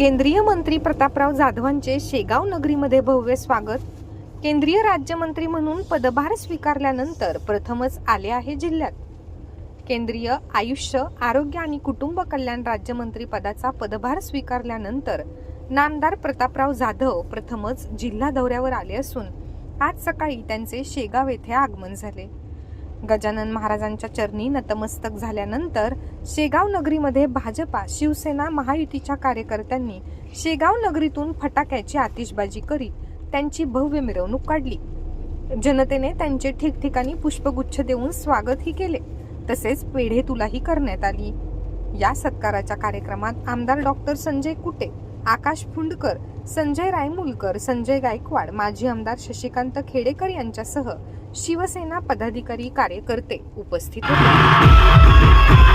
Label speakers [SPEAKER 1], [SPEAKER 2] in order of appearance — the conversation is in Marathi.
[SPEAKER 1] केंद्रीय मंत्री प्रतापराव जाधवांचे शेगाव नगरीमध्ये भव्य स्वागत. केंद्रीय राज्यमंत्री म्हणून पदभार स्वीकारल्यानंतर प्रथमच आले आहे जिल्ह्यात. केंद्रीय आयुष्य आरोग्य आणि कुटुंब कल्याण राज्यमंत्री पदाचा पदभार स्वीकारल्यानंतर नामदार प्रतापराव जाधव प्रथमच जिल्हा दौऱ्यावर आले असून आज सकाळी त्यांचे शेगाव येथे आगमन झाले. गजानन महाराजांच्या चरणी नतमस्तक झाल्यानंतर शेगाव नगरीमध्ये भाजपा शिवसेना महायुतीच्या कार्यकर्त्यांनी शेगाव नगरीतून फटाक्याची आतिषबाजी करीत त्यांची भव्य मिरवणूक काढली. जनतेने त्यांचे ठिकठिकाणी पुष्पगुच्छ देऊन स्वागतही केले. तसेच पेढे तुलाही करण्यात आली. या सत्काराच्या कार्यक्रमात आमदार डॉक्टर संजय कुटे आकाश फुंडकर संजय रायमुलकर संजय गायकवाड माजी आमदार शशिकांत खेडेकर यांच्यासह शिवसेना पदाधिकारी कार्यकर्ते उपस्थित होते.